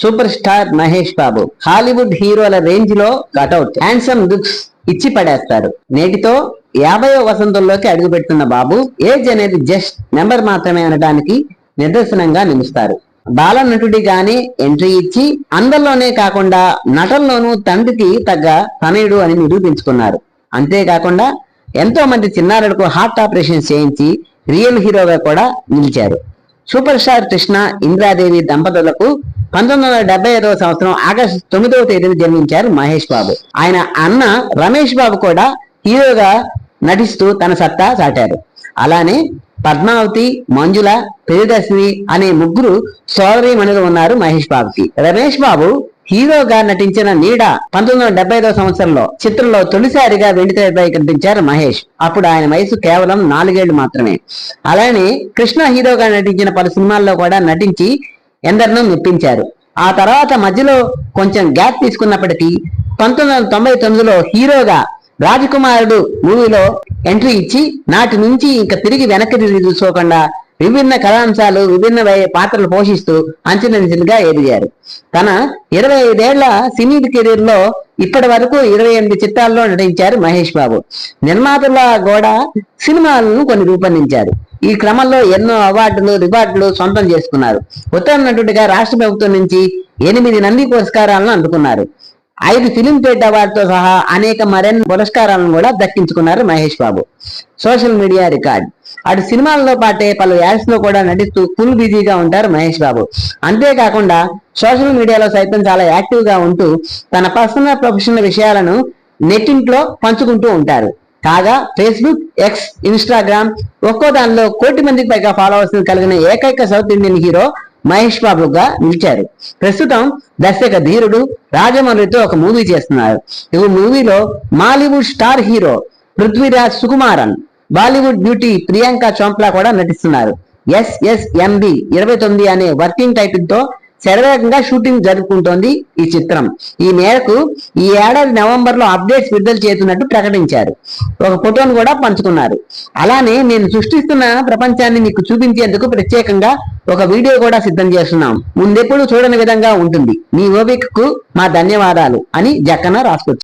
Super star Mahesh Babu. Hollywood హీరోల రేంజ్లో cutout. Handsome looks ఇచ్చి పడేస్తారు. నేటితో యాభై వసంతంలోకి అడుగు పెడుతున్న బాబు ఏజ్ అనేది జస్ట్ నెంబర్ మాత్రమే అనడానికి నిదర్శనంగా నిలుస్తారు. బాల నటుడి ఎంట్రీ ఇచ్చి అందరిలోనే కాకుండా నటనలోనూ తండ్రికి తగ్గ తనయుడు అని నిరూపించుకున్నారు. అంతేకాకుండా ఎంతో మంది చిన్నారులకు హార్ట్ ఆపరేషన్ చేయించి రియల్ హీరోగా కూడా నిలిచారు. సూపర్ స్టార్ కృష్ణ ఇంద్రాదేవి దంపతులకు పంతొమ్మిది వందల డెబ్బై ఐదవ సంవత్సరం ఆగస్టు తొమ్మిదవ తేదీన జన్మించారు మహేష్ బాబు. ఆయన అన్న రమేష్ బాబు కూడా హీరోగా నటిస్తూ తన సత్తా చాటారు అలానే పద్మావతి మంజుల ప్రియదర్శిని అనే ముగ్గురు సోదరీమణులు ఉన్నారు మహేష్ బాబుకి. రమేష్ బాబు హీరోగా నటించిన నీడ పంతొమ్మిది వందల డెబ్బై ఐదవ సంవత్సరంలో చిత్రంలో తొలిసారిగా వెండితెరపై కనిపించారు మహేష్. అప్పుడు ఆయన వయసు కేవలం నాలుగేళ్ళు మాత్రమే. అలానే కృష్ణ హీరోగా నటించిన పలు సినిమాల్లో కూడా నటించి ఎందరినో మెప్పించారు. ఆ తర్వాత మధ్యలో కొంచెం గ్యాప్ తీసుకున్నప్పటికీ పంతొమ్మిది వందల తొంభై తొమ్మిదిలో హీరోగా రాజకుమారుడు మూవీలో ఎంట్రీ ఇచ్చి నాటి నుంచి ఇంకా తిరిగి వెనక్కి తిరిగి చూసుకోకుండా విభిన్న కళాంశాలు విభిన్న పాత్రలు పోషిస్తూ అంచెలంచెలుగా ఎదిగారు. తన ఇరవై ఐదేళ్ళ సినీ కెరీర్లో ఇప్పటి వరకు ఇరవై ఎనిమిది చిత్రాల్లో నటించారు మహేష్ బాబు. నిర్మాతల కూడా సినిమాలను కొన్ని రూపొందించారు. ఈ క్రమంలో ఎన్నో అవార్డులు రివార్డులు సొంతం చేసుకున్నారు. ఉత్తర నటుడిగా రాష్ట్ర ప్రభుత్వం నుంచి ఎనిమిది నంది పురస్కారాలను అందుకున్నారు. ఐదు ఫిలింఫేర్ అవార్డుతో సహా అనేక మరిన్ని పురస్కారాలను కూడా దక్కించుకున్నారు Mahesh Babu. Social media record. అటు సినిమాలతో పాటే పలు యాడ్స్లో కూడా నటిస్తూ ఫుల్ బిజీగా ఉంటారు మహేష్ బాబు. అంతేకాకుండా సోషల్ మీడియాలో సైతం చాలా యాక్టివ్గా ఉంటూ తన పర్సనల్ ప్రొఫెషనల్ విషయాలను నెట్టింట్లో పంచుకుంటూ ఉంటారు. కాగా ఫేస్బుక్ ఎక్స్ ఇన్స్టాగ్రామ్ ఒక్కో దానిలో కోటి మందికి పైగా ఫాలోవర్స్ కలిగిన ఏకైక సౌత్ ఇండియన్ హీరో మహేష్ బాబుగా నిలిచారు. ప్రస్తుతం దర్శక ధీరుడు రాజమౌళితో ఒక మూవీ చేస్తున్నారు. ఈ మూవీలో Mollywood star hero Prithviraj Sukumaran Bollywood beauty Priyanka Chopra కూడా నటిస్తున్నారు. ఎస్ఎస్ఎంబి ఇరవై తొమ్మిది అనే వర్కింగ్ టైటిల్తో శరవేగంగా షూటింగ్ జరుపుకుంటోంది ఈ చిత్రం. ఈ మేరకు ఈ ఏడాది నవంబర్లో అప్డేట్స్ విడుదల చేస్తున్నట్టు ప్రకటించారు. ఒక ఫోటోను కూడా పంచుకున్నారు. అలానే నేను సృష్టిస్తున్న ప్రపంచాన్ని మీకు చూపించేందుకు ప్రత్యేకంగా ఒక వీడియో కూడా సిద్ధం చేస్తున్నాం. ముందెప్పుడు చూడని విధంగా ఉంటుంది. మీ ఓపికకు మా ధన్యవాదాలు అని జక్కన రాసుకొచ్చారు.